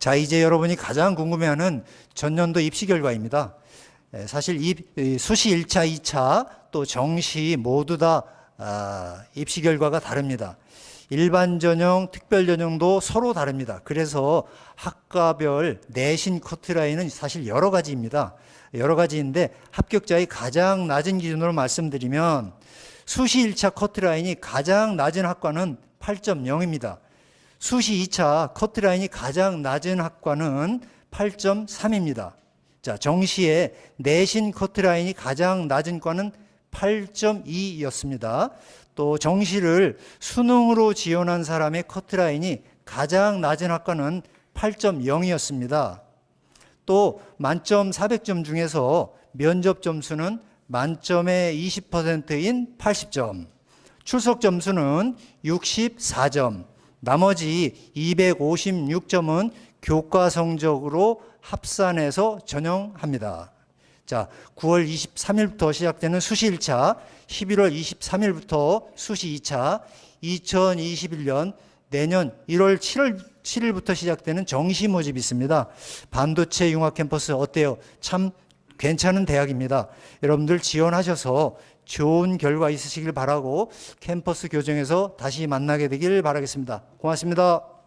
자, 이제 여러분이 가장 궁금해하는 전년도 입시 결과입니다. 에, 사실 입, 이 수시 1차, 2차 또 정시 모두 다 아, 입시 결과가 다릅니다. 일반 전형, 특별 전형도 서로 다릅니다. 그래서 학과별 내신 커트라인은 사실 여러 가지입니다. 여러 가지인데 합격자의 가장 낮은 기준으로 말씀드리면 수시 1차 커트라인이 가장 낮은 학과는 8.0입니다. 수시 2차 커트라인이 가장 낮은 학과는 8.3입니다. 자, 정시에 내신 커트라인이 가장 낮은 과는 8.2였습니다. 또 정시를 수능으로 지원한 사람의 커트라인이 가장 낮은 학과는 8.0이었습니다. 또 만점 400점 중에서 면접 점수는 만점의 20%인 80점, 출석 점수는 64점, 나머지 256점은 교과 성적으로 합산해서 전형합니다. 자, 9월 23일부터 시작되는 수시 1차, 11월 23일부터 수시 2차, 2021년 내년 1월 7월 7일부터 시작되는 정시 모집이 있습니다. 반도체 융합 캠퍼스 어때요? 참 괜찮은 대학입니다. 여러분들 지원하셔서 좋은 결과 있으시길 바라고 캠퍼스 교정에서 다시 만나게 되길 바라겠습니다. 고맙습니다.